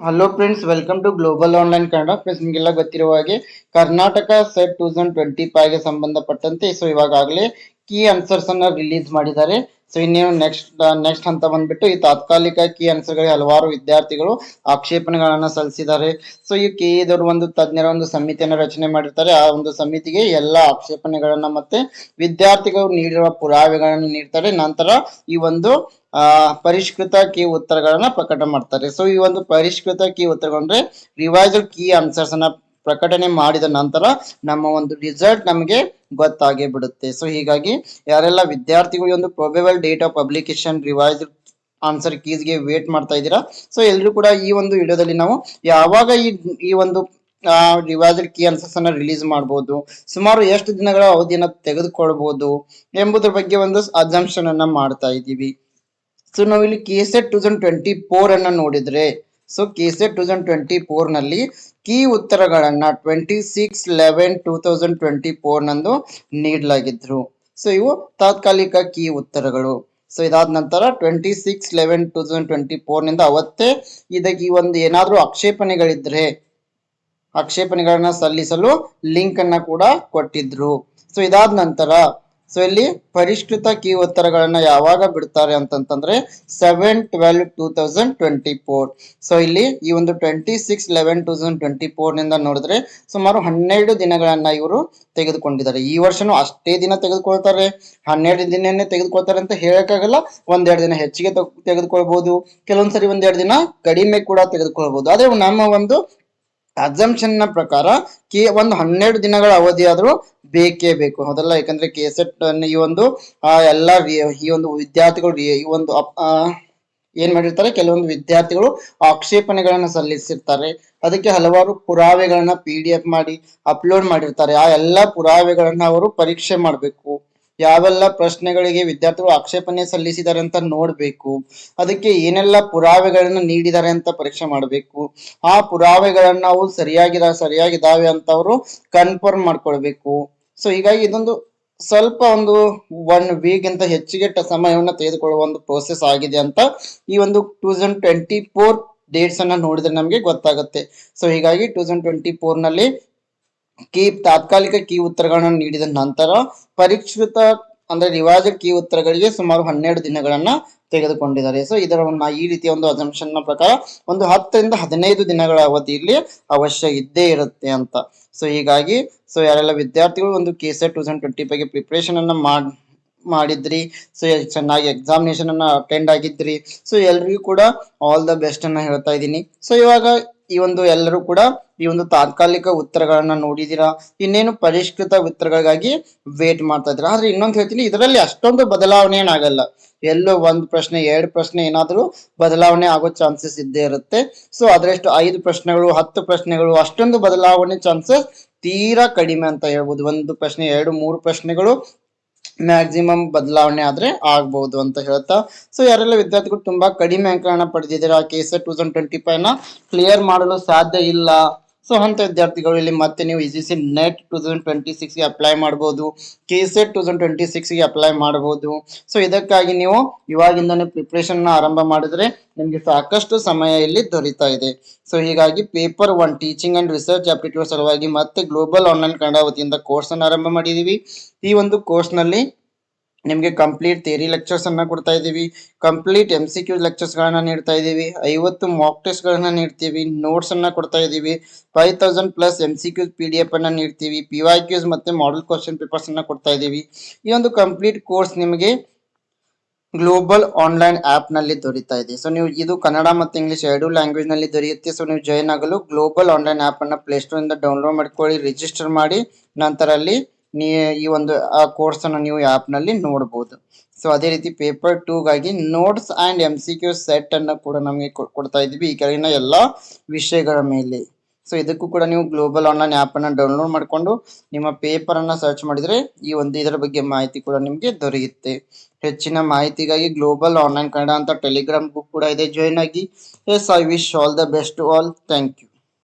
Hello friends welcome to global online Kannada friends ನಿಮಗೆಲ್ಲ ಗೊತ್ತಿರುವ ಹಾಗೆ Karnataka SET two thousand twenty ಫೈವ್ಗೆ ಸಂಬಂಧಪಟ್ಟಂತೆ so ಇವಾಗಲೇ ಕೀ ಆನ್ಸರ್ಸ್ ಅನ್ನ ರಿಲೀಸ್ ಮಾಡಿದ್ದಾರೆ. ಸೊ ಇನ್ನೇನು ನೆಕ್ಸ್ಟ್ ನೆಕ್ಸ್ಟ್ ಅಂತ ಬಂದ್ಬಿಟ್ಟು ಈ ತಾತ್ಕಾಲಿಕ ಕೀ ಆನ್ಸರ್ಗಳಿಗೆ ಹಲವಾರು ವಿದ್ಯಾರ್ಥಿಗಳು ಆಕ್ಷೇಪಣೆಗಳನ್ನ ಸಲ್ಲಿಸಿದ್ದಾರೆ. ಸೊ ಈ ಕೆ ಇದವರು ಒಂದು ತಜ್ಞರ ಒಂದು ಸಮಿತಿಯನ್ನು ರಚನೆ ಮಾಡಿರ್ತಾರೆ. ಆ ಒಂದು ಸಮಿತಿಗೆ ಎಲ್ಲ ಆಕ್ಷೇಪಣೆಗಳನ್ನ ಮತ್ತೆ ವಿದ್ಯಾರ್ಥಿಗಳು ನೀಡಿರುವ ಪುರಾವೆಗಳನ್ನು ನೀಡ್ತಾರೆ. ನಂತರ ಈ ಒಂದು ಆ, ಪರಿಷ್ಕೃತ ಕೀ ಉತ್ತರಗಳನ್ನ ಪ್ರಕಟ ಮಾಡ್ತಾರೆ. ಸೊ ಈ ಒಂದು ಪರಿಷ್ಕೃತ ಕೀ ಉತ್ತರಗಳಂದ್ರೆ ರಿವೈಸ್ಡ್ ಕೀ ಆನ್ಸರ್ಸ್ ಅನ್ನ ಪ್ರಕಟಣೆ ಮಾಡಿದ ನಂತರ ನಮ್ಮ ಒಂದು ರಿಸಲ್ಟ್ ನಮಗೆ ಗೊತ್ತಾಗೇ ಬಿಡುತ್ತೆ. ಸೊ ಹೀಗಾಗಿ ಯಾರೆಲ್ಲ ವಿದ್ಯಾರ್ಥಿಗಳು ಒಂದು probable date of publication revised answer ಕೀಸ್ಗೆ wait ಮಾಡ್ತಾ ಇದ್ದೀರಾ ಸೊ ಎಲ್ಲರೂ ಕೂಡ ಈ ಒಂದು ವಿಡಿಯೋದಲ್ಲಿ ನಾವು ಯಾವಾಗ ಈ ಈ ಒಂದು ರಿವೈಸ್ಡ್ ಕೀ ಆನ್ಸರ್ಸ್ ಅನ್ನ ರಿಲೀಸ್ ಮಾಡಬಹುದು ಸುಮಾರು ಎಷ್ಟು ದಿನಗಳ ಅವಧಿಯನ್ನ ತೆಗೆದುಕೊಳ್ಬಹುದು ಎಂಬುದರ ಬಗ್ಗೆ ಒಂದು ಅಜಂಪ್ಷನ್ ಅನ್ನ ಮಾಡ್ತಾ ಇದ್ದೀವಿ. ಸೊ ನಾವು ಇಲ್ಲಿ KSET two thousand twenty four ಅನ್ನ ನೋಡಿದ್ರೆ so KSET two thousand twenty ಫೋರ್ನಲ್ಲಿ key ಉತ್ತರಗಳನ್ನ twenty six eleven two thousand twenty four ನಂದು ನೀಡಲಾಗಿದ್ರು. ಸೊ ಇವು ತಾತ್ಕಾಲಿಕ ಕೀ ಉತ್ತರಗಳು. ಸೊ ಇದಾದ ನಂತರ twenty six eleven two thousand twenty ಫೋರ್ನಿಂದ ಅವತ್ತೇ ಇದಕ್ಕೆ ಈ ಒಂದು ಏನಾದರೂ ಆಕ್ಷೇಪಣೆಗಳಿದ್ರೆ, ಆಕ್ಷೇಪಣೆಗಳನ್ನ ಸಲ್ಲಿಸಲು ಲಿಂಕ್ ಅನ್ನ ಕೂಡ ಕೊಟ್ಟಿದ್ರು. ಸೊ ಇದಾದ ನಂತರ ಸೊ ಇಲ್ಲಿ ಪರಿಷ್ಕೃತ ಕೀ ಉತ್ತರಗಳನ್ನ ಯಾವಾಗ ಬಿಡ್ತಾರೆ ಅಂತಂತಂದ್ರೆ seven twelve two thousand twenty four so ಇಲ್ಲಿ ಈ ಒಂದು twenty six eleven two thousand twenty ಫೋರ್ನಿಂದ ನೋಡಿದ್ರೆ ಸುಮಾರು ಹನ್ನೆರಡು ದಿನಗಳನ್ನ ಇವರು ತೆಗೆದುಕೊಂಡಿದ್ದಾರೆ. ಈ ವರ್ಷನೂ ಅಷ್ಟೇ ದಿನ ತೆಗೆದುಕೊಳ್ತಾರೆ. ಹನ್ನೆರಡು ದಿನನೇ ತೆಗೆದುಕೊಳ್ತಾರೆ ಅಂತ ಹೇಳಕ್ಕಾಗಲ್ಲ. ಒಂದೆರಡು ದಿನ ಹೆಚ್ಚಿಗೆ ತೆಗೆದುಕೊಳ್ಬಹುದು ಕೆಲವೊಂದ್ಸರಿ ಒಂದೆರಡು ದಿನ ಕಡಿಮೆ ಕೂಡ ತೆಗೆದುಕೊಳ್ಬಹುದು ಆದ್ರೆ ನಮ್ಮ ಒಂದು ಅಸಂಪ್ಷನ್ನ ಪ್ರಕಾರ ಕೇ, ಒಂದು ಹನ್ನೆರಡು ದಿನಗಳ ಅವಧಿ ಆದ್ರೂ ಬೇಕೇ ಬೇಕು. ಹೌದಲ್ಲ ಯಾಕಂದ್ರೆ ಕೆ ಸೆಟ್ ಈ ಒಂದು ಎಲ್ಲ ಈ ಒಂದು ವಿದ್ಯಾರ್ಥಿಗಳು ಈ ಒಂದು ಏನ್ ಮಾಡಿರ್ತಾರೆ? ಕೆಲವೊಂದು ವಿದ್ಯಾರ್ಥಿಗಳು ಆಕ್ಷೇಪಣೆಗಳನ್ನ ಸಲ್ಲಿಸಿರ್ತಾರೆ. ಅದಕ್ಕೆ ಹಲವಾರು ಪುರಾವೆಗಳನ್ನ ಪಿ ಡಿ ಎಫ್ ಮಾಡಿ ಅಪ್ಲೋಡ್ ಮಾಡಿರ್ತಾರೆ. ಆ ಎಲ್ಲಾ ಪುರಾವೆಗಳನ್ನ ಅವರು ಪರೀಕ್ಷೆ ಮಾಡಬೇಕು. ಯಾವೆಲ್ಲ ಪ್ರಶ್ನೆಗಳಿಗೆ ವಿದ್ಯಾರ್ಥಿಗಳು ಆಕ್ಷೇಪಣೆ ಸಲ್ಲಿಸಿದ್ದಾರೆ ಅಂತ ನೋಡ್ಬೇಕು. ಅದಕ್ಕೆ ಏನೆಲ್ಲ ಪುರಾವೆಗಳನ್ನ ನೀಡಿದ್ದಾರೆ ಅಂತ ಪರೀಕ್ಷೆ ಮಾಡಬೇಕು. ಆ ಪುರಾವೆಗಳನ್ನ ಅವು ಸರಿಯಾಗಿದ ಸರಿಯಾಗಿದ್ದಾವೆ ಅಂತ ಅವರು ಕನ್ಫರ್ಮ್ ಮಾಡ್ಕೊಳ್ಬೇಕು. ಸೊ ಹೀಗಾಗಿ ಇದೊಂದು ಸ್ವಲ್ಪ ಒಂದು ಒನ್ ವೀಕ್ ಅಂತ ಹೆಚ್ಚಿಗೆ ಸಮಯವನ್ನು ತೆಗೆದುಕೊಳ್ಳುವ ಒಂದು ಪ್ರೋಸೆಸ್ ಆಗಿದೆ ಅಂತ ಈ ಒಂದು two thousand twenty four dates ಅನ್ನ ನೋಡಿದ್ರೆ ನಮಗೆ ಗೊತ್ತಾಗುತ್ತೆ. ಸೊ ಹೀಗಾಗಿ ಟೂ ತೌಸಂಡ್ ಟ್ವೆಂಟಿ ಫೋರ್ನಲ್ಲಿ ಕೀ ತಾತ್ಕಾಲಿಕ ಕೀ ಉತ್ತರಗಳನ್ನು ನೀಡಿದ ನಂತರ ಪರಿಷ್ಕೃತ ಅಂದ್ರೆ ರಿವಾಜ ಕೀ ಉತ್ತರಗಳಿಗೆ ಸುಮಾರು ಹನ್ನೆರಡು ದಿನಗಳನ್ನ ತೆಗೆದುಕೊಂಡಿದ್ದಾರೆ. ಸೊ ಇದರ ಈ ರೀತಿಯ ಒಂದು ಅಸಂಪ್ಷನ್ನ ಪ್ರಕಾರ ಒಂದು ಹತ್ತರಿಂದ ಹದಿನೈದು ದಿನಗಳ ಅವಧಿಯಲ್ಲಿ ಅವಶ್ಯ ಇದ್ದೇ ಇರುತ್ತೆ ಅಂತ. ಸೊ ಹೀಗಾಗಿ ಸೊ ಯಾರೆಲ್ಲ ವಿದ್ಯಾರ್ಥಿಗಳು ಒಂದು K SET two thousand twenty ಫೈವ್ಗೆ preparation ಅನ್ನ ಮಾಡಿ, ಮಾಡಿದ್ರಿ ಸೊ ಚೆನ್ನಾಗಿ ಎಕ್ಸಾಮಿನೇಷನ್ ಅನ್ನ ಅಟೆಂಡ್ ಆಗಿದ್ರಿ ಸೊ ಎಲ್ರಿಗೂ ಕೂಡ ಆಲ್ ದ ಬೆಸ್ಟ್ ಅನ್ನ ಹೇಳ್ತಾ ಇದ್ದೀನಿ. ಸೊ ಇವಾಗ ಈ ಒಂದು ಎಲ್ಲರೂ ಕೂಡ ಈ ಒಂದು ತಾತ್ಕಾಲಿಕ ಉತ್ತರಗಳನ್ನ ನೋಡಿದಿರಾ? ಇನ್ನೇನು ಪರಿಷ್ಕೃತ ಉತ್ತರಗಳಿಗಾಗಿ ವೇಟ್ ಮಾಡ್ತಾ ಇದ್ದೀರಾ? ಆದ್ರೆ ಇನ್ನೊಂದು ಹೇಳ್ತೀನಿ, ಇದರಲ್ಲಿ ಅಷ್ಟೊಂದು ಬದಲಾವಣೆ ಏನಾಗಲ್ಲ ಎಲ್ಲೋ ಒಂದು ಪ್ರಶ್ನೆ, ಎರಡು ಪ್ರಶ್ನೆ ಏನಾದರೂ ಬದಲಾವಣೆ ಆಗೋ ಚಾನ್ಸಸ್ ಇದ್ದೇ ಇರುತ್ತೆ. ಸೊ ಅದರಷ್ಟು ಐದು ಪ್ರಶ್ನೆಗಳು, ಹತ್ತು ಪ್ರಶ್ನೆಗಳು, ಅಷ್ಟೊಂದು ಬದಲಾವಣೆ ಚಾನ್ಸಸ್ ತೀರಾ ಕಡಿಮೆ ಅಂತ ಹೇಳ್ಬೋದು. ಒಂದು ಪ್ರಶ್ನೆ, ಎರಡು, ಮೂರು ಪ್ರಶ್ನೆಗಳು ಮ್ಯಾಕ್ಸಿಮಮ್ ಬದಲಾವಣೆ ಆದ್ರೆ ಆಗ್ಬಹುದು ಅಂತ ಹೇಳ್ತಾ. ಸೊ ಯಾರೆಲ್ಲ ವಿದ್ಯಾರ್ಥಿಗಳು ತುಂಬಾ ಕಡಿಮೆ ಅಂಕಗಳನ್ನ ಪಡೆದಿದ್ದಾರೆ ಆ ಕೇಸ್ ಟೂ ತೌಸಂಡ್ ಟ್ವೆಂಟಿ ಫೈವ್ನ ಕ್ಲಿಯರ್ ಮಾಡಲು ಸಾಧ್ಯ ಇಲ್ಲ ಸೊ ಅಂತ ವಿದ್ಯಾರ್ಥಿಗಳು, ಇಲ್ಲಿ ಮತ್ತೆ ನೀವು E C NET two thousand twenty ಸಿಕ್ಸ್ಗೆ apply ಮಾಡಬಹುದು K SET two thousand twenty ಸಿಕ್ಸ್ಗೆ apply ಮಾಡಬಹುದು ಸೊ ಇದಕ್ಕಾಗಿ ನೀವು ಇವಾಗಿಂದನೇ ಪ್ರಿಪ್ರೇಷನ್ ಆರಂಭ ಮಾಡಿದ್ರೆ ನಿಮಗೆ ಸಾಕಷ್ಟು ಸಮಯ ಇಲ್ಲಿ ದೊರೀತಾ ಇದೆ. ಸೊ ಹೀಗಾಗಿ paper one teaching and research aptitude ಸಲುವಾಗಿ ಮತ್ತೆ ಗ್ಲೋಬಲ್ ಆನ್ಲೈನ್ ಕನ್ನಡ ವತಿಯಿಂದ ಕೋರ್ಸ್ ಅನ್ನು ಆರಂಭ ಮಾಡಿದೀವಿ. ಈ ಒಂದು ಕೋರ್ಸ್ನಲ್ಲಿ ನಿಮಗೆ ಕಂಪ್ಲೀಟ್ ಥಿಯರಿ ಲೆಕ್ಚರ್ಸ್ ಅನ್ನ ಕೊಡ್ತಾ ಇದ್ದೀವಿ. Complete M C Q lectures ಗಳನ್ನ ನೀಡ್ತಾ ಇದ್ದೀವಿ. ಐವತ್ತು ಮಾಕ್ ಟೆಸ್ಟ್ ಗಳನ್ನ ನೀಡ್ತೀವಿ. ನೋಟ್ಸ್ ಅನ್ನ ಕೊಡ್ತಾ ಇದ್ದೀವಿ. Five thousand plus M C Q P D F ಅನ್ನ ನೀಡ್ತೀವಿ. ಪಿ ವೈ ಕ್ಯೂಸ್ ಮತ್ತೆ ಮಾಡೆಲ್ ಕ್ವಶನ್ ಪೇಪರ್ಸ್ ಅನ್ನ ಕೊಡ್ತಾ ಇದ್ದೀವಿ. ಈ ಒಂದು ಕಂಪ್ಲೀಟ್ ಕೋರ್ಸ್ ನಿಮಗೆ ಗ್ಲೋಬಲ್ ಆನ್ಲೈನ್ ಆಪ್ನಲ್ಲಿ ದೊರೀತಾ ಇದೆ. ಸೊ ನೀವು ಇದು ಕನ್ನಡ ಮತ್ತು ಇಂಗ್ಲಿಷ್ ಎರಡು ಲ್ಯಾಂಗ್ವೇಜ್ನಲ್ಲಿ ದೊರೆಯುತ್ತೆ. ಸೊ ನೀವು ಜಾಯಿನ್ ಆಗಲು ಗ್ಲೋಬಲ್ ಆನ್ಲೈನ್ ಆಪ್ ಅನ್ನ ಪ್ಲೇಸ್ಟೋರ್ ಇಂದ ಡೌನ್ಲೋಡ್ ಮಾಡ್ಕೊಳ್ಳಿ ರಿಜಿಸ್ಟರ್ ಮಾಡಿ, ನಂತರ ಅಲ್ಲಿ ನೀ, ಈ ಒಂದು, ಆ ಕೋರ್ಸ್ ಅನ್ನು ನೀವು ಆಪ್ನಲ್ಲಿ ನೋಡಬಹುದು ಸೊ ಅದೇ ರೀತಿ paper ಟೂಗಾಗಿ notes and M C Q set ಅನ್ನು ಕೂಡ ನಮಗೆ ಕೊಡ್ತಾ ಇದ್ವಿ ಈ ಕೆಳಗಿನ ಎಲ್ಲ ವಿಷಯಗಳ ಮೇಲೆ. ಸೊ ಇದಕ್ಕೂ ಕೂಡ ನೀವು ಗ್ಲೋಬಲ್ ಆನ್ಲೈನ್ ಆ್ಯಪ್ ಅನ್ನು ಡೌನ್ಲೋಡ್ ಮಾಡಿಕೊಂಡು ನಿಮ್ಮ ಪೇಪರ್ ಅನ್ನು ಸರ್ಚ್ ಮಾಡಿದ್ರೆ ಈ ಒಂದು, ಇದರ ಬಗ್ಗೆ ಮಾಹಿತಿ ಕೂಡ ನಿಮಗೆ ದೊರೆಯುತ್ತೆ. ಹೆಚ್ಚಿನ ಮಾಹಿತಿಗಾಗಿ ಗ್ಲೋಬಲ್ ಆನ್ಲೈನ್ ಕನ್ನಡ ಅಂತ ಟೆಲಿಗ್ರಾಮ್ ಕೂಡ ಇದೆ. ಜಾಯಿನ್ ಆಗಿ. Yes I wish all the best all thank you